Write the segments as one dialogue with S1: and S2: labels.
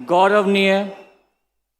S1: గౌరవనీయ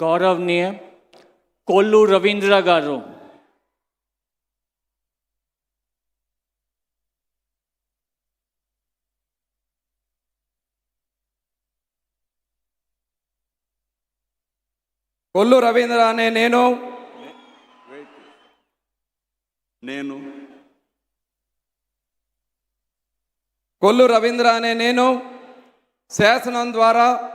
S1: గౌరవనీయ కొల్లు రవీంద్ర గారు.
S2: కొల్లు రవీంద్ర అనే నేను.
S3: నేను.
S4: కొల్లు రవీంద్ర అనే నేను. శాసనం ద్వారా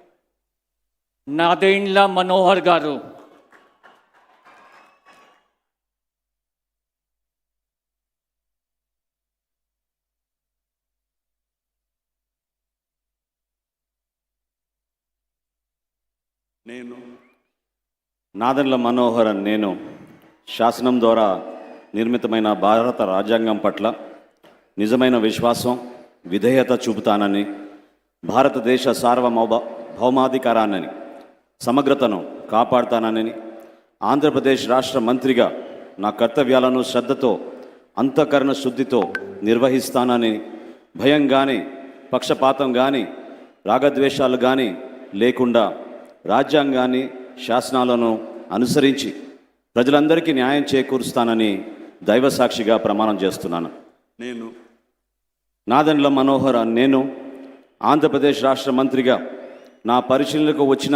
S1: నాదేండ్ల మనోహర్ గారు.
S3: నేను
S5: నాదెండ్ల మనోహర్ అని నేను శాసనం ద్వారా నిర్మితమైన భారత రాజ్యాంగం పట్ల నిజమైన విశ్వాసం విధేయత చూపుతానని భారతదేశ సార్వభౌమ భౌమాధికారాన్ని సమగ్రతను కాపాడుతానని ఆంధ్రప్రదేశ్ రాష్ట్ర మంత్రిగా నా కర్తవ్యాలను శ్రద్ధతో అంతఃకరణ శుద్ధితో నిర్వహిస్తానని భయం కానీ పక్షపాతం కానీ రాగద్వేషాలు కానీ లేకుండా రాజ్యాంగాన్ని శాసనాలను అనుసరించి ప్రజలందరికీ న్యాయం చేకూరుస్తానని దైవసాక్షిగా ప్రమాణం చేస్తున్నాను.
S3: నేను
S5: నాదెండ్ల మనోహర్ నేను ఆంధ్రప్రదేశ్ రాష్ట్ర మంత్రిగా నా పరిశీలనకు వచ్చిన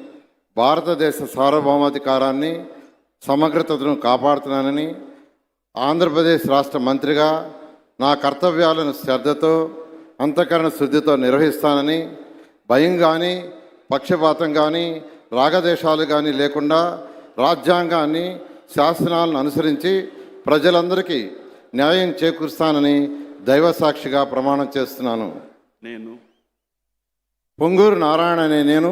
S6: భారతదేశ సార్వభౌమాధికారాన్ని సమగ్రతను కాపాడుతున్నానని ఆంధ్రప్రదేశ్ రాష్ట్ర మంత్రిగా నా కర్తవ్యాలను శ్రద్ధతో అంతఃకరణ శుద్ధితో నిర్వహిస్తానని భయం కానీ పక్షపాతం కానీ రాగదేశాలు కానీ లేకుండా రాజ్యాంగాన్ని శాసనాలను అనుసరించి ప్రజలందరికీ న్యాయం చేకూరుస్తానని దైవసాక్షిగా ప్రమాణం చేస్తున్నాను.
S3: నేను
S6: పొంగూరు నారాయణ అనే నేను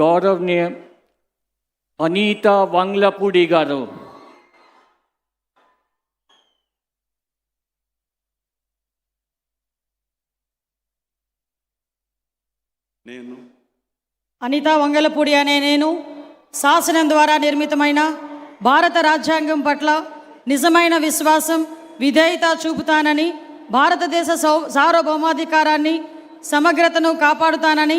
S1: గౌరవనీయ అనీత వంగ్లపూడి గారు
S3: నేను
S7: అనిత వంగలపూడి అనే నేను శాసనం ద్వారా నిర్మితమైన భారత రాజ్యాంగం పట్ల నిజమైన విశ్వాసం విధేయత చూపుతానని భారతదేశ సౌ సార్వభౌమాధికారాన్ని సమగ్రతను కాపాడుతానని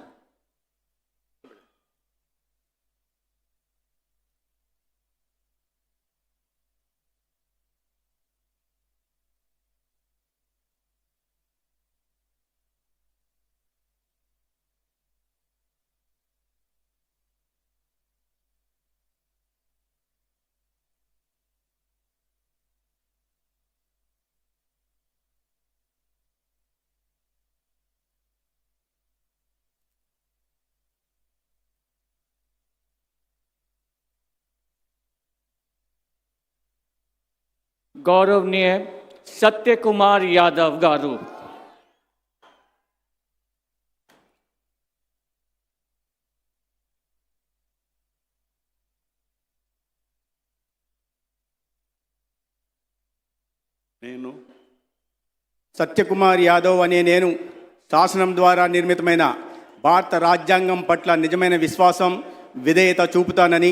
S1: గౌరవనీయ సత్యకుమార్ యాదవ్ గారు.
S3: నేను
S8: సత్యకుమార్ యాదవ్ అనే నేను శాసనం ద్వారా నిర్మితమైన భారత రాజ్యాంగం పట్ల నిజమైన విశ్వాసం విధేయత చూపుతానని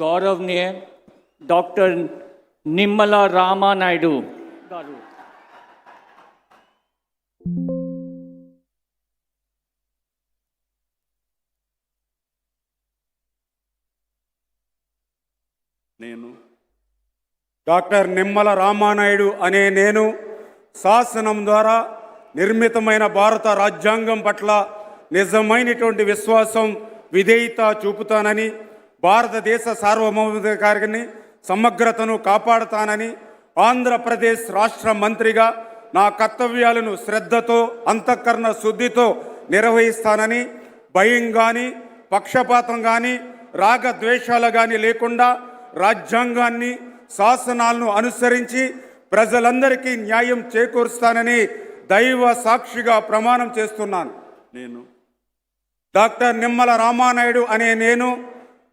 S1: గౌరవనీయ డాక్టర్ నిమ్మల రామానాయుడు గారు.
S3: నేను
S9: డాక్టర్ నిమ్మల రామానాయుడు అనే నేను శాసనం ద్వారా నిర్మితమైన భారత రాజ్యాంగం పట్ల నిజమైనటువంటి విశ్వాసం విధేయత చూపుతానని భారతదేశ సార్వభౌమాధికారిని సమగ్రతను కాపాడుతానని ఆంధ్రప్రదేశ్ రాష్ట్ర మంత్రిగా నా కర్తవ్యాలను శ్రద్ధతో అంతఃకరణ శుద్ధితో నిర్వహిస్తానని భయం కానీ పక్షపాతం కానీ రాగద్వేషాలు కానీ లేకుండా రాజ్యాంగాన్ని శాసనాలను అనుసరించి ప్రజలందరికీ న్యాయం చేకూరుస్తానని దైవ సాక్షిగా ప్రమాణం చేస్తున్నాను.
S3: నేను
S9: డాక్టర్ నిమ్మల రామానాయుడు అనే నేను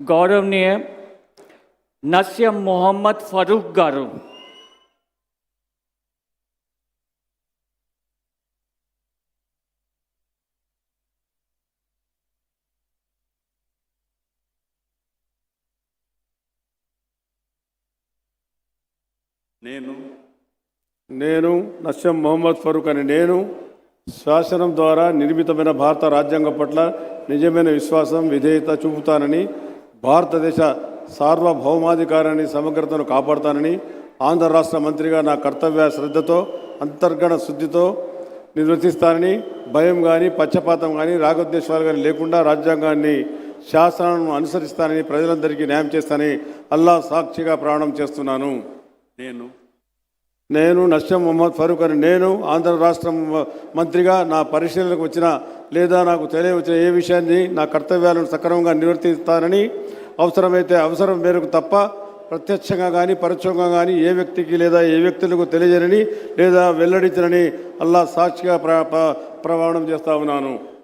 S1: గౌరవనీయ నస్యం మొహమ్మద్ ఫరూక్ గారు.
S3: నేను
S10: నేను నస్యం మొహమ్మద్ ఫరూక్ అని నేను శాసనం ద్వారా నిర్మితమైన భారత రాజ్యాంగం పట్ల నిజమైన విశ్వాసం విధేయత చూపుతానని భారతదేశ సార్వభౌమాధికారాన్ని సమగ్రతను కాపాడుతానని ఆంధ్ర రాష్ట్ర మంత్రిగా నా కర్తవ్య శ్రద్ధతో అంతర్గణ శుద్ధితో నిర్వర్తిస్తానని భయం కానీ పక్షపాతం కానీ రాగద్వేషాలు కానీ లేకుండా రాజ్యాంగాన్ని శాసనాలను అనుసరిస్తానని ప్రజలందరికీ న్యాయం చేస్తానని అల్లా సాక్షిగా ప్రాణం చేస్తున్నాను.
S3: నేను?
S10: నేను నష్టం మొహమ్మద్ ఫరూక్ అని నేను ఆంధ్ర రాష్ట్ర మంత్రిగా నా పరిశీలనకు వచ్చిన లేదా నాకు తెలియవచ్చిన ఏ విషయాన్ని నా కర్తవ్యాలను సక్రమంగా నిర్వర్తిస్తానని అవసరమైతే అవసరం మేరకు తప్ప ప్రత్యక్షంగా కానీ పరోక్షంగా కానీ ఏ వ్యక్తికి లేదా ఏ వ్యక్తులకు తెలియజేయని లేదా వెల్లడించనని అల్లా సాక్షిగా ప్ర- ప్రమాణం చేస్తా ఉన్నాను.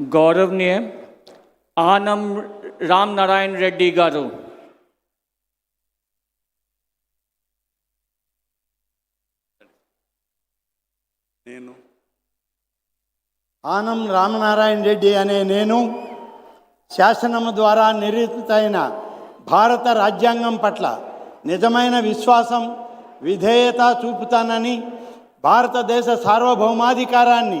S1: గౌరవనీయ ఆనం రామ్ నారాయణ రెడ్డి గారు.
S3: నేను
S11: ఆనం రామనారాయణ రెడ్డి అనే నేను శాసనము ద్వారా నిర్మితమైన భారత రాజ్యాంగం పట్ల నిజమైన విశ్వాసం విధేయత చూపుతానని భారతదేశ సార్వభౌమాధికారాన్ని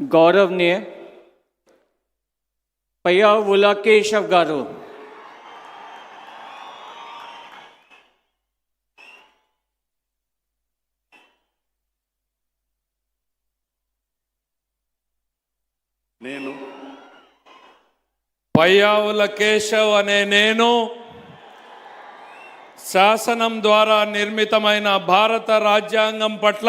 S1: గౌరవనీయ పయ్యావుల కేశవ్ గారు.
S3: నేను
S2: పయ్యావుల కేశవ్ అనే నేను శాసనం ద్వారా నిర్మితమైన భారత రాజ్యాంగం పట్ల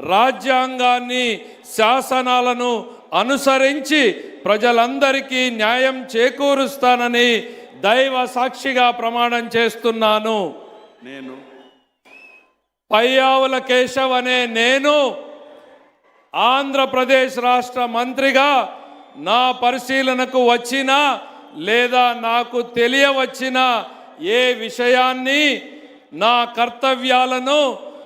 S2: రాజ్యాంగాన్ని శాసనాలను అనుసరించి ప్రజలందరికీ న్యాయం చేకూరుస్తానని దైవ సాక్షిగా ప్రమాణం చేస్తున్నాను.
S3: నేను
S2: పయ్యావుల కేశవ్ అనే నేను ఆంధ్రప్రదేశ్ రాష్ట్ర మంత్రిగా నా పరిశీలనకు వచ్చిన లేదా నాకు తెలియవచ్చిన ఏ విషయాన్ని నా కర్తవ్యాలను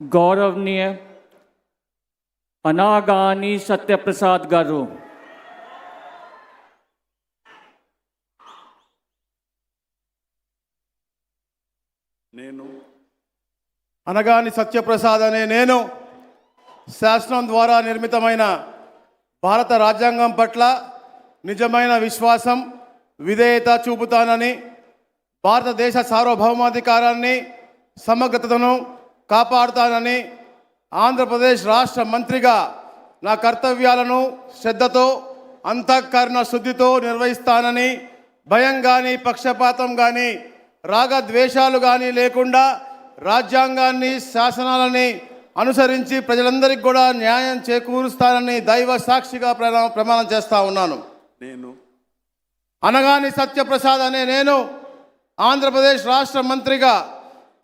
S1: గౌరవనీయ అనాగాని సత్యప్రసాద్ గారు.
S3: నేను
S12: అనగాని సత్యప్రసాద్ అనే నేను శాసనం ద్వారా నిర్మితమైన భారత రాజ్యాంగం పట్ల నిజమైన విశ్వాసం విధేయత చూపుతానని భారతదేశ సార్వభౌమాధికారాన్ని సమగ్రతను కాపాడుతానని ఆంధ్రప్రదేశ్ రాష్ట్ర మంత్రిగా నా కర్తవ్యాలను శ్రద్ధతో అంతఃకరణ శుద్ధితో నిర్వహిస్తానని భయం కానీ పక్షపాతం కానీ రాగద్వేషాలు కానీ లేకుండా రాజ్యాంగాన్ని శాసనాలని అనుసరించి ప్రజలందరికీ కూడా న్యాయం చేకూరుస్తానని దైవ సాక్షిగా ప్రమా- ప్రమాణం చేస్తా ఉన్నాను.
S3: నేను
S12: అనగాని సత్యప్రసాద్ అనే నేను ఆంధ్రప్రదేశ్ రాష్ట్ర మంత్రిగా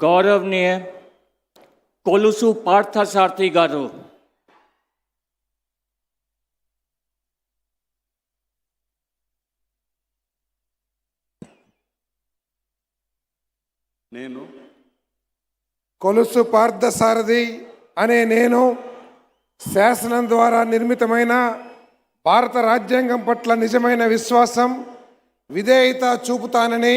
S1: గౌరవనీయ కొలుసు పార్థసారథి గారు.
S3: నేను
S13: కొలుసు పార్థసారథి అనే నేను శాసనం ద్వారా నిర్మితమైన భారత రాజ్యాంగం పట్ల నిజమైన విశ్వాసం విధేయత చూపుతానని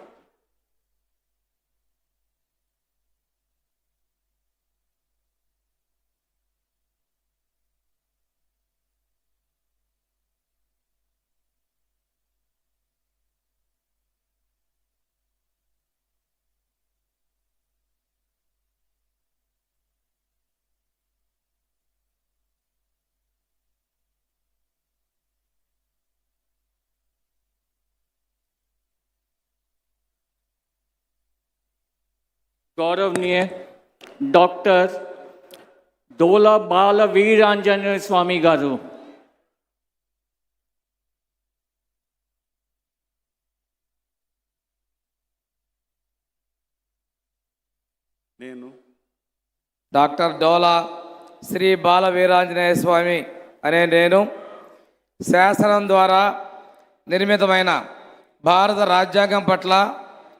S1: గౌరవనీయ డాక్టర్ దోల బాల వీరాంజనేయ స్వామి గారు
S3: నేను
S14: డాక్టర్ డోల శ్రీ బాల వీరాంజనేయ స్వామి అనే నేను శాసనం ద్వారా నిర్మితమైన భారత రాజ్యాంగం పట్ల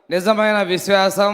S14: నిజమైన విశ్వాసం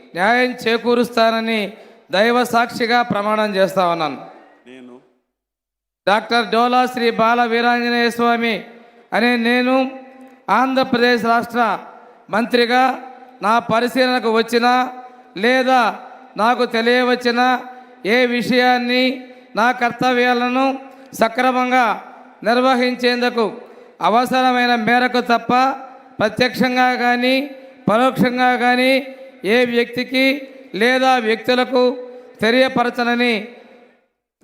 S14: న్యాయం చేకూరుస్తానని దైవ సాక్షిగా ప్రమాణం చేస్తా ఉన్నాను.
S3: నేను
S14: డాక్టర్ డోలా శ్రీ బాల వీరాంజనేయ స్వామి అనే నేను ఆంధ్రప్రదేశ్ రాష్ట్ర మంత్రిగా నా పరిశీలనకు వచ్చిన లేదా నాకు తెలియవచ్చిన ఏ విషయాన్ని నా కర్తవ్యాలను సక్రమంగా నిర్వహించేందుకు అవసరమైన మేరకు తప్ప ప్రత్యక్షంగా కానీ పరోక్షంగా కానీ ఏ వ్యక్తికి లేదా వ్యక్తులకు తెలియపరచనని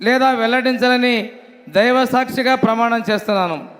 S14: లేదా వెల్లడించనని దైవ సాక్షిగా ప్రమాణం చేస్తున్నాను.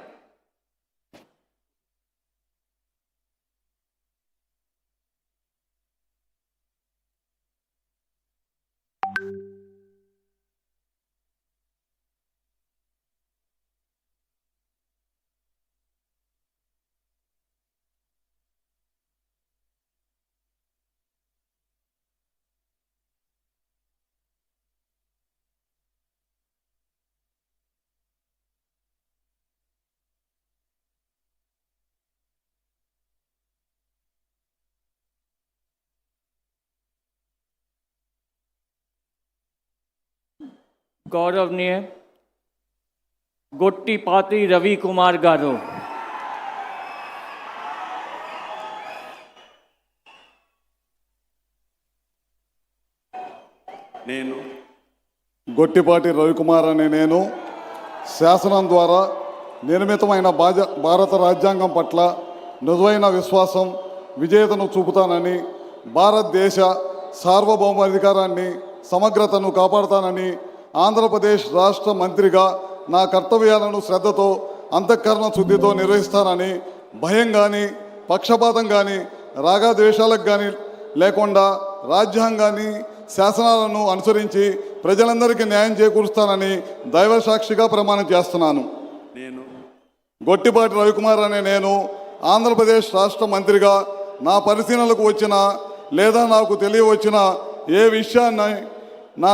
S1: ગૌરવનીય గొట్టి પાત્રી રવિ કુમાર ગારો
S3: నేను
S15: గొట్టిపాటి రవికుమార్ అనే నేను శాసనం ద్వారా నిర్మితమైన బాజ భారత రాజ్యాంగం పట్ల నిజమైన విశ్వాసం విజేతను చూపుతానని భారతదేశ సార్వభౌమ అధికారాన్ని సమగ్రతను కాపాడుతానని ఆంధ్రప్రదేశ్ రాష్ట్ర మంత్రిగా నా కర్తవ్యాలను శ్రద్ధతో అంతఃకరణ శుద్ధితో నిర్వహిస్తానని భయం కానీ పక్షపాతం కానీ రాగద్వేషాలకు కానీ లేకుండా రాజ్యాంగాన్ని శాసనాలను అనుసరించి ప్రజలందరికీ న్యాయం చేకూరుస్తానని దైవ సాక్షిగా ప్రమాణం చేస్తున్నాను.
S3: నేను
S15: గొట్టిపాటి రవికుమార్ అనే నేను ఆంధ్రప్రదేశ్ రాష్ట్ర మంత్రిగా నా పరిశీలనలకు వచ్చిన లేదా నాకు తెలియవచ్చిన ఏ విషయాన్ని నా